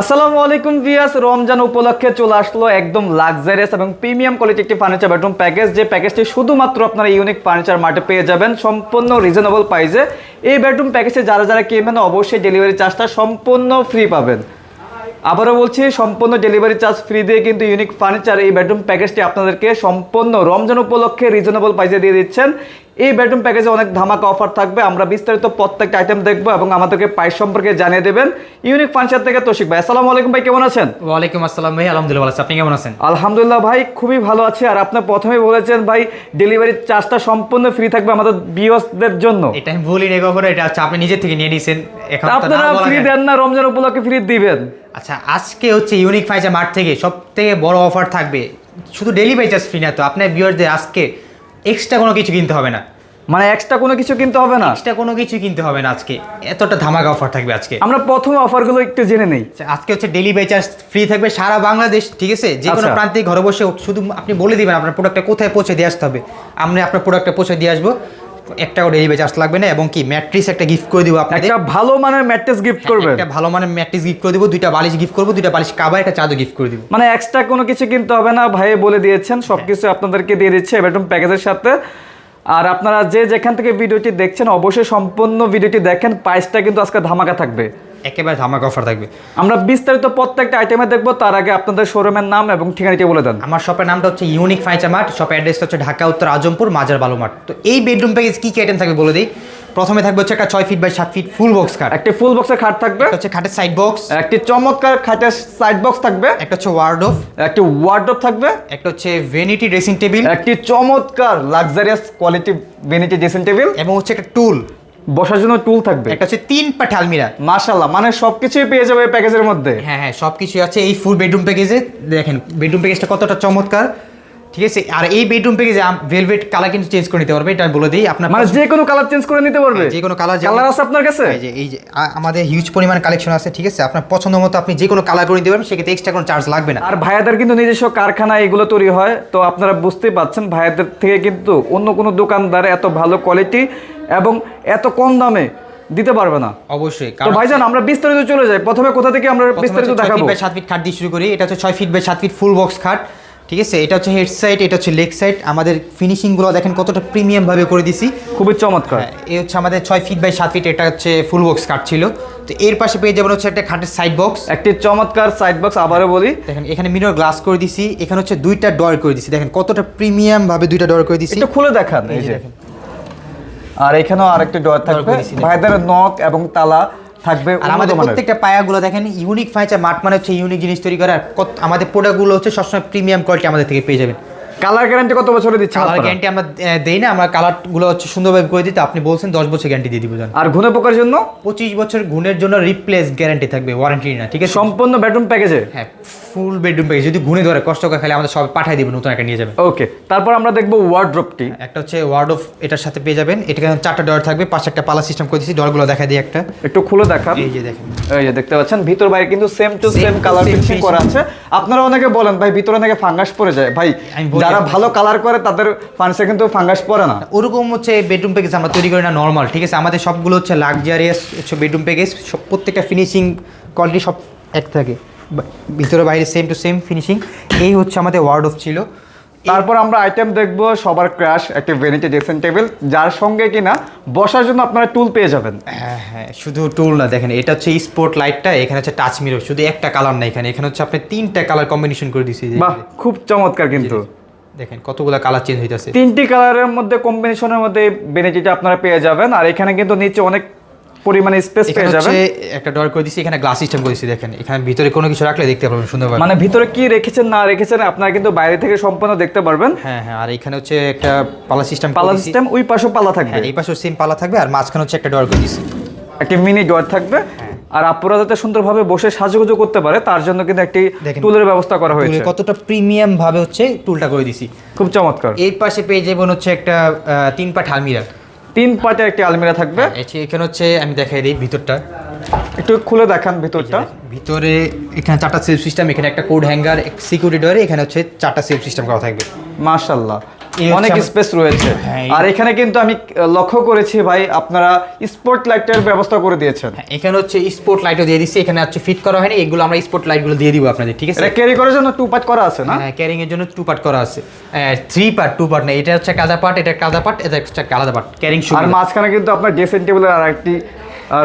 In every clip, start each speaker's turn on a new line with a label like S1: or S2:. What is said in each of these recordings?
S1: আসসালামু আলাইকুম ভিয়াস রমজান উপলক্ষে চলে আসলো একদম লাক্সারিয়াস এবং প্রিমিয়াম কোয়ালিটি একটি ফার্নিচার বেডরুম প্যাকেজ। যে প্যাকেজটি শুধুমাত্র আপনারা ইউনিক ফার্নিচার মার্টে পেয়ে যাবেন। সম্পূর্ণ রিজনেবল প্রাইসে এই বেডরুম প্যাকেজে যারা যারা কিনবেন, অবশ্যই ডেলিভারি চার্জটা সম্পূর্ণ ফ্রি পাবেন। আবারও বলছি, সম্পূর্ণ ডেলিভারি চার্জ ফ্রি দিয়ে কিন্তু ইউনিক ফার্নিচার এই বেডরুম প্যাকেজটি আপনাদেরকে সম্পূর্ণ রমজান উপলক্ষে রিজনেবল প্রাইসে দিয়ে দিচ্ছেন। এই বেডরুম প্যাকেজে অনেক ধামাকা অফার থাকবে। আমরা বিস্তারিত প্রত্যেকটা আইটেম দেখব এবং আমাদেরকে প্রাইস সম্পর্কে জানিয়ে দেবেন। ইউনিক ফার্নিচার থেকে তৌশিক ভাই আসসালামু আলাইকুম ভাই কেমন আছেন?
S2: ওয়ালাইকুম আসসালাম ভাই আলহামদুলিল্লাহ ভালো আপনি কেমন আছেন?
S1: আলহামদুলিল্লাহ ভাই খুবই ভালো আছে। আর আপনি প্রথমেই বলেছেন ভাই ডেলিভারি চার্জটা সম্পূর্ণ ফ্রি থাকবে আমাদের বিওসদের জন্য।
S2: এটা আমি ভুলি নেই কখনো এটা হচ্ছে আপনি নিজে থেকে নিয়ে নিয়েছেন। এখন
S1: আপনারা ফ্রি। দেন না রমজান উপলক্ষে ফ্রি দিবেন।
S2: আচ্ছা আজকে হচ্ছে ইউনিক ফাইজা মার্ট থেকে সব থেকে বড় অফার থাকবে। শুধু ডেলিভারি চার্জ ফ্রি না তো আপনার ভিউয়ারদের আজকে এক্সট্রা কোনো কিছু কিনতে হবে না।
S1: মানে এক্সট্রা কোনো কিছু কিনতে হবে না?
S2: এক্সট্রা কোনো কিছু কিনতে হবে না আজকে। এতটা ধামাকা অফার থাকবে আজকে।
S1: আমরা প্রথমে অফারগুলো একটু জেনে নেই।
S2: আচ্ছা, আজকে হচ্ছে ডেলিভারি চার্জ ফ্রি থাকবে সারা বাংলাদেশ ঠিক আছে? যে কোনো
S1: প্রান্তিক
S2: প্রান্তে ঘরে বসে শুধু আপনি বলে দিবেন আপনার প্রোডাক্টটা কোথায় পৌঁছে দিয়ে আসতে হবে। আমরা আপনার প্রোডাক্টটা পৌঁছে দিয়ে আসব। একটাও ডেলিভারি চার্জ লাগবে না এবং কি ম্যাট্রিস একটা গিফট করে দিব আপনাকে
S1: একটা ভালো মানের ম্যাট্রিস গিফট করবে
S2: একটা ভালো মানের ম্যাট্রিস গিফট করে দিব দুইটা বালিশ গিফট করব দুইটা বালিশ কাবার একটা চাদর গিফট করে দিব।
S1: মানে এক্সট্রা কোনো কিছু কিনতে হবে না ভাই বলে দিয়েছেন সবকিছু আপনাদেরকে দিয়ে দিচ্ছে বেডরুম প্যাকেজের সাথে। আর আপনারা যে যেখান থেকে ভিডিওটি দেখছেন অবশ্যই সম্পূর্ণ ভিডিওটি দেখেন প্রাইসটা কিন্তু আজকে ধামাকা থাকবে।
S2: একেবারে ধামাকা অফার থাকবে।
S1: আমরা বিস্তারিত প্রত্যেকটা আইটেমে দেখব তার আগে আপনাদের শোরুমের নাম এবং ঠিকানাটি বলে দেন।
S2: আমার শপের নামটা হচ্ছে ইউনিক ফার্নিচার মার্ট শপের অ্যাড্রেসটা হচ্ছে ঢাকা উত্তর আজমপুর মাজার বালু মার্ট তো এই বেডরুম প্যাকেজ কি কি আইটেম থাকবে বলে দিই। প্রথমে থাকবে হচ্ছে একটা ছয় ফিট বাই সাত ফিট ফুল বক্স খাট
S1: একটি ফুল বক্সের খাট থাকবে।
S2: হচ্ছে খাটের সাইড বক্স
S1: একটি চমৎকার খাটের সাইড বক্স থাকবে।
S2: একটা হচ্ছে ওয়ার্ডোফ
S1: একটি ওয়ার্ডরোব থাকবে।
S2: একটা হচ্ছে ভেনিটি ড্রেসিং টেবিল
S1: একটি চমৎকার luxurious quality vanity dressing table
S2: এবং হচ্ছে একটা টুল
S1: বসার জন্য টুল থাকবে।
S2: একটা হচ্ছে তিন পাঠে আলমিরা।
S1: মাশাল্লাহ মানে সবকিছুই পেয়ে যাবে এই প্যাকেজের মধ্যে।
S2: হ্যাঁ হ্যাঁ সব কিছুই আছে এই ফুল বেডরুম প্যাকেজে দেখেন বেডরুম প্যাকেজটা কতটা চমৎকার। ঠিক আছে আর এই বেডরুম প্যাকেজে ভেলভেট কালার কিন্তু চেঞ্জ করে নিতে পারবে এটা বলে দিই। আপনার
S1: মানে যে কোনো কালার চেঞ্জ করে নিতে পারবে।
S2: হ্যাঁ, যে কোনো কালার
S1: কালার আছে আপনার কাছে?
S2: এই যে এই যে আমাদের হিউজ পরিমাণ কালেকশন আছে ঠিক আছে? আপনার পছন্দ মতো আপনি যে কোনো কালার করে নিতে পারবেন সেক্ষেত্রে এক্সট্রা কোনো চার্জ লাগবে না।
S1: আর ভাইয়াদের কিন্তু নিজস্ব কারখানা এগুলো তৈরি হয় তো আপনারা বুঝতেই পাচ্ছেন ভাইয়াদের থেকে কিন্তু অন্য কোনো দোকানদার এত ভালো কোয়ালিটি এবং এত কম দামে দিতে পারবে না।
S2: অবশ্যই
S1: তো ভাইজান আমরা বিস্তারিত চলে যাই। প্রথমে কোথা থেকে আমরা বিস্তারিত দেখাবো?
S2: বাই সাত ফিট খাট দিয়ে শুরু করি। এটা হচ্ছে ছয় ফিট বাই সাত ফিট ফুল বক্স খাট ঠিক আছে? এটা হচ্ছে হেড সাইড এটা হচ্ছে লেগ সাইড আমাদের ফিনিশিংগুলো দেখেন কতটা প্রিমিয়াম ভাবে করে দিছি।
S1: খুবই চমৎকার।
S2: হ্যাঁ, এই হচ্ছে আমাদের ছয় ফিট বাই সাত ফিট এটা হচ্ছে ফুল বক্স কাট ছিল। তো এর পাশে পেয়ে যাবেন হচ্ছে একটা খাটের সাইড বক্স
S1: একটি চমৎকার সাইড বক্স আবারও বলি।
S2: দেখেন এখানে মিরর গ্লাস করে দিছি। এখানে হচ্ছে দুইটা ডর করে দিছি। দেখেন কতটা প্রিমিয়াম ভাবে দুইটা ডর করে দিছি।
S1: একটু খুলে দেখান এই
S2: যে। দেখেন।
S1: আর এখানেও আরেকটি ডোর থাকবে। ভাইদের নক এবং তালা থাকবে
S2: আর আমাদের প্রত্যেকটা পায়াগুলো দেখেন ইউনিক ফার্নিচার মার্ট মানে হচ্ছে ইউনিক জিনিস তৈরি করে। আর আমাদের প্রোডাক্টগুলো হচ্ছে সবসময় প্রিমিয়াম কোয়ালিটি আমাদের থেকে পেয়ে যাবেন।
S1: কালার গ্যারান্টি কত বছরে দিচ্ছে
S2: কালার গ্যারান্টি আমরা দেই না আমরা কালারগুলো হচ্ছে সুন্দরভাবে করে দিতে। আপনি বলছেন দশ বছর গ্যারান্টি দিয়ে দিব
S1: আর ঘুনে পোকার জন্য?
S2: পঁচিশ বছর গুণের জন্য রিপ্লেস গ্যারান্টি থাকবে ওয়ারেন্টি না ঠিক আছে?
S1: সম্পূর্ণ বেডরুম প্যাকেজে
S2: হ্যাঁ। ফুল বেডরুম পেয়ে যদি গুণে ধরে কষ্ট করে খালি আমাদের সব পাঠিয়ে দিব নতুন একটা নিয়ে যাবেন
S1: ওকে তারপর আমরা দেখব ওয়ার্ড্রপটি
S2: একটা হচ্ছে ওয়ার্ড অফ এটার সাথে পেয়ে যাবেন। এটা চারটা ডর থাকবে পাঁচটা একটা পালা সিস্টেম করে দিচ্ছি ডরগুলো দেখা দিই একটা।
S1: একটু খুলে দেখান।
S2: এই যে দেখেন।
S1: এই যে দেখতে পাচ্ছেন ভিতর বাইরে কিন্তু same to same colour finishing করা আছে। আপনারা অনেকে বলেন ভাই ভিতরে নাকি ফাঙ্গাস পড়ে যায়? ভাই যারা ভালো কালার করে তাদের ফার্নিচার কিন্তু ফাঙ্গাস পড়ে না।
S2: ওরকম হচ্ছে বেডরুম প্যাকেজ আমরা তৈরি করি না নর্মাল ঠিক আছে? আমাদের সবগুলো হচ্ছে লাক্সারিয়াস হচ্ছে বেডরুম প্যাকেজ প্রত্যেকটা ফিনিশিং কোয়ালিটি সব এক থাকে। ভিতরে বাইরে সেম টু সেম ফিনিশিং এই হচ্ছে আমাদের ওয়ার্ড অফ ছিল।
S1: তারপর আমরা আইটেম দেখব সবার ক্র্যাশ একটা ভেনিটি ড্রেসিং টেবিল যার সঙ্গে কিনা বসার জন্য আপনারা টুল পেয়ে যাবেন।
S2: হ্যাঁ হ্যাঁ শুধু টুল না দেখেন এটা হচ্ছে স্পোর্ট লাইটটা এখানে হচ্ছে টাচ মিরর শুধু একটা কালার না এখানে এখানে হচ্ছে আপনি তিনটা কালার কম্বিনেশন করে দিছি।
S1: বাহ খুব চমৎকার কিন্তু।
S2: দেখেন কতগুলো কালার চেঞ্জ হইতাছে।
S1: তিনটি কালারের মধ্যে কম্বিনেশনের মধ্যে বেনিটিটা আপনারা পেয়ে যাবেন আর এখানে কিন্তু নিচে অনেক পরিমাণে স্পেস পেয়ে যাবেন।
S2: হচ্ছে একটা ডর করে দিছি এখানে গ্লাস সিস্টেম করে দিছি দেখেন। এখানে ভিতরে কোনো কিছু রাখলে দেখতে পারবেন সুন্দরভাবে
S1: মানে ভিতরে কি রেখেছেন না রেখেছেন আপনারা কিন্তু বাইরে থেকে সম্পূর্ণ দেখতে পারবেন।
S2: হ্যাঁ হ্যাঁ আর এখানে হচ্ছে একটা পালা সিস্টেম
S1: পালা সিস্টেম ওই পাশে পালা থাকবে।
S2: হ্যাঁ এই পাশে সেম পালা থাকবে আর মাঝখানে হচ্ছে একটা ডর করে দিছি।
S1: একটা মিনি ডোর থাকবে।
S2: হ্যাঁ।
S1: আর আপনারা যাতে সুন্দরভাবে বসে সাজুগুজু করতে পারে তার জন্য কিন্তু একটি। টুলের ব্যবস্থা করা হয়েছে।
S2: কতটা প্রিমিয়াম ভাবে হচ্ছে টুলটা করে দিছি।
S1: খুব চমৎকার।
S2: এর পাশে পেয়ে যাবেন হচ্ছে একটা তিন পাট আলমিরা
S1: তিন পাটের একটি আলমিরা থাকবে।
S2: এছে- এখানে হচ্ছে আমি দেখাই দিই ভিতরটা।
S1: একটু খুলে দেখান ভিতরটা।
S2: ভিতরে এখানে চারটা সেফ সিস্টেম এখানে একটা কোড হ্যাঙ্গার সিকিউরিটি ডোরে এখানে হচ্ছে চারটা সেফ সিস্টেম করা থাকবে।
S1: মাশাল্লাহ অনেক স্পেস রয়েছে।
S2: হ্যাঁ,
S1: আর এখানে কিন্তু আমি লক্ষ্য করেছি ভাই আপনারা স্পট লাইটের ব্যবস্থা করে দিয়েছেন।
S2: হ্যাঁ, এখানে হচ্ছে স্পোর্ট লাইটও দিয়ে দিচ্ছি এখানে হচ্ছে ফিট করা হয়নি এগুলো আমরা স্পোর্ট লাইটগুলো দিয়ে দিব আপনাদের ঠিক আছে?
S1: এটা ক্যারি করার জন্য টু পার্ট করা আছে না?
S2: ক্যারিং এর জন্য টু পার্ট করা আছে। থ্রি পার্ট টু পার্ট না এটা হচ্ছে কাদা পার্ট এটা কাদা পার্ট এটা হচ্ছে একটা আলাদা পার্ট ক্যারিং
S1: আর মাঝখানে কিন্তু আপনার ড্রেসিং টেবিলের আর একটি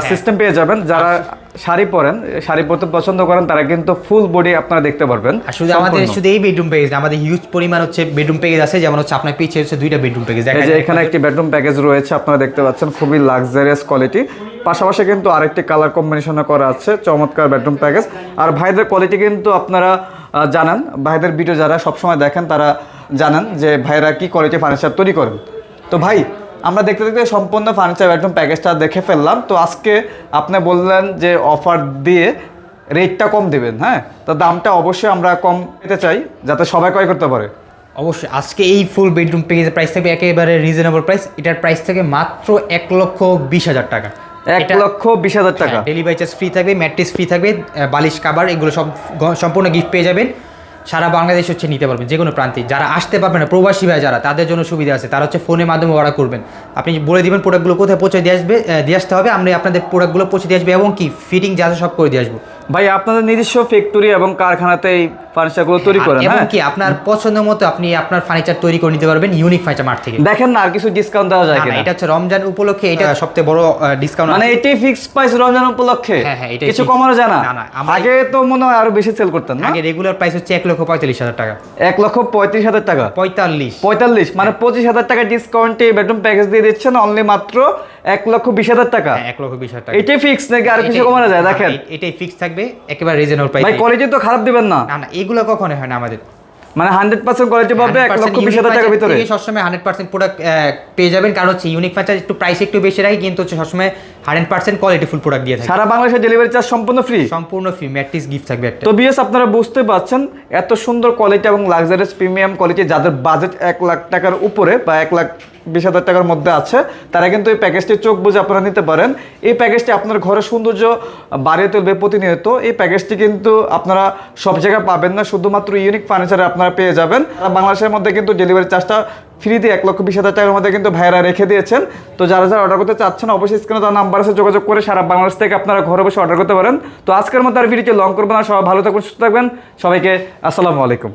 S1: সিস্টেম পেয়ে যাবেন যারা শাড়ি পরেন শাড়ি পরতে পছন্দ করেন তারা কিন্তু ফুল বডি আপনারা দেখতে পারবেন
S2: শুধু আমাদের শুধু এই বেডরুম প্যাকেজ আমাদের হিউজ পরিমাণ হচ্ছে বেডরুম প্যাকেজ আছে যেমন হচ্ছে আপনার পিছে হচ্ছে দুইটা বেডরুম প্যাকেজ
S1: এই যে এখানে একটি বেডরুম প্যাকেজ রয়েছে আপনারা দেখতে পাচ্ছেন খুবই লাক্সারিয়াস কোয়ালিটি পাশাপাশি কিন্তু আরেকটি কালার কম্বিনেশনে করা আছে চমৎকার বেডরুম প্যাকেজ আর ভাইদের কোয়ালিটি কিন্তু আপনারা জানেন ভাইদের ভিডিও যারা সবসময় দেখেন তারা জানেন যে ভাইরা কি কোয়ালিটি ফার্নিচার তৈরি করেন। তো ভাই আমরা দেখতে দেখতে সম্পূর্ণ ফার্নিচার বেডরুম প্যাকেজটা দেখে ফেললাম। তো আজকে আপনি বললেন যে অফার দিয়ে রেটটা কম দেবেন হ্যাঁ? তো দামটা অবশ্যই আমরা কম পেতে চাই যাতে সবাই ক্রয় করতে পারে।
S2: অবশ্যই আজকে এই ফুল বেডরুম প্যাকেজের প্রাইস থাকবে একেবারে রিজনেবল প্রাইস এটার প্রাইস থাকে মাত্র এক লক্ষ বিশ হাজার টাকা।
S1: এক লক্ষ বিশ হাজার টাকা।
S2: ডেলিভারি চার্জ ফ্রি থাকবে ম্যাট্রিস ফ্রি থাকবে বালিশ কাবার এগুলো সব সম্পূর্ণ গিফট পেয়ে যাবেন। সারা বাংলাদেশ হচ্ছে নিতে পারবেন যে কোনো প্রান্তে। যারা আসতে পারবে না, প্রবাসী ভাই যারা, তাদের জন্য সুবিধা আছে। তারা হচ্ছে ফোনের মাধ্যমে অর্ডার করবেন। আপনি বলে দেবেন প্রোডাক্টগুলো কোথায় পৌঁছে দিয়ে আসবে দিয়ে আসতে হবে, আমরা আপনাদের প্রোডাক্টগুলো পৌঁছে দিয়ে আসবে, এবং কি ফিটিং যা সব করে দিয়ে আসব।
S1: ভাই আপনাদের নিজস্ব ফ্যাক্টরি এবং কারখানাতে এই ফার্নিচারগুলো তৈরি করেন হ্যাঁ?
S2: কি আপনার পছন্দ মতো আপনি আপনার ফার্নিচার তৈরি করে নিতে পারবেন ইউনিক ফার্নিচার মার্ট থেকে।
S1: দেখেন না আর কিছু ডিসকাউন্ট দেওয়া যায় কিনা।
S2: এটা হচ্ছে রমজান উপলক্ষে এটা সবচেয়ে বড় ডিসকাউন্ট
S1: মানে এটাই ফিক্সড প্রাইস রমজান উপলক্ষে?
S2: হ্যাঁ, হ্যাঁ, এটাই
S1: কিছু কমানো যায় না? আগে তো মনে হয় আরও বেশি সেল করতেন না?
S2: আগে রেগুলার প্রাইস হচ্ছে এক লক্ষ পঁয়তাল্লিশ হাজার টাকা।
S1: এক লক্ষ পঁয়ত্রিশ হাজার টাকা?
S2: পঁয়তাল্লিশ।
S1: পঁয়তাল্লিশ মানে পঁচিশ হাজার টাকা ডিসকাউন্টে বেডরুম প্যাকেজ দিয়ে দিচ্ছেন অনলি মাত্র এক লক্ষ বিশ হাজার টাকা।
S2: হ্যাঁ, এক লক্ষ বিশ হাজার টাকা।
S1: এটাই ফিক্স নাকি আর কিছু কমানো যায়?
S2: হ্যাঁ,
S1: দেখেন।
S2: এটাই ফিক্স থাকবে একেবারে রিজনেবল প্রাইস
S1: ভাই কোয়ালিটি তো খারাপ দিবেন না।
S2: না না এগুলো কখনো হয় না আমাদের।
S1: মানে হান্ড্রেড পার্সেন্ট কোয়ালিটি পাবে এক লক্ষ বিশ হাজার টাকার ভিতরে।
S2: থেকে সবসময় হান্ড্রেড পার্সেন্ট প্রোডাক্ট পেয়ে যাবেন। কারণ হচ্ছে ইউনিক ফার্নিচার একটু প্রাইস একটু বেশি রাখি কিন্তু হচ্ছে সবসময় hundred percent quality full product দিয়ে থাকে।
S1: সারা বাংলাদেশে ডেলিভারি চার্জ সম্পূর্ণ ফ্রি
S2: সম্পূর্ণ ফ্রি ম্যাট্রিক্স গিফট থাকবে একটা।
S1: তো বিএস আপনারা বুঝতে পারছেন এত সুন্দর কোয়ালিটি এবং লাক্সারিয়াস প্রিমিয়াম কোয়ালিটি যাদের বাজেট এক লাখ টাকার উপরে বা এক লাখ বিশ হাজার টাকার মধ্যে আছে। তারা কিন্তু এই প্যাকেজটি চোখ বুঝে আপনারা নিতে পারেন। এই প্যাকেজটি আপনার ঘরের সৌন্দর্য বাড়িয়ে তুলবে প্রতিনিয়ত। এই প্যাকেজটি কিন্তু আপনারা সব জায়গায় পাবেন না, শুধুমাত্র ইউনিক ফার্নিচারে আপনারা পেয়ে যাবেন। আর বাংলাদেশের মধ্যে কিন্তু ডেলিভারি চার্জটা ফ্রিতে এক লক্ষ বিশ হাজার টাকার মধ্যে কিন্তু ভাইরা রেখে দিয়েছেন। তো যারা যারা অর্ডার করতে চাচ্ছেন, অবশ্যই স্ক্রিনে তার নাম্বার আছে, যোগাযোগ করে সারা বাংলাদেশ থেকে আপনারা ঘরে বসে অর্ডার করতে পারেন। তো আজকের মতো আর ভিডিওটি লং করবেন না। সবাই ভালো থাকবেন, সুস্থ থাকবেন। সবাইকে আসসালামু আলাইকুম।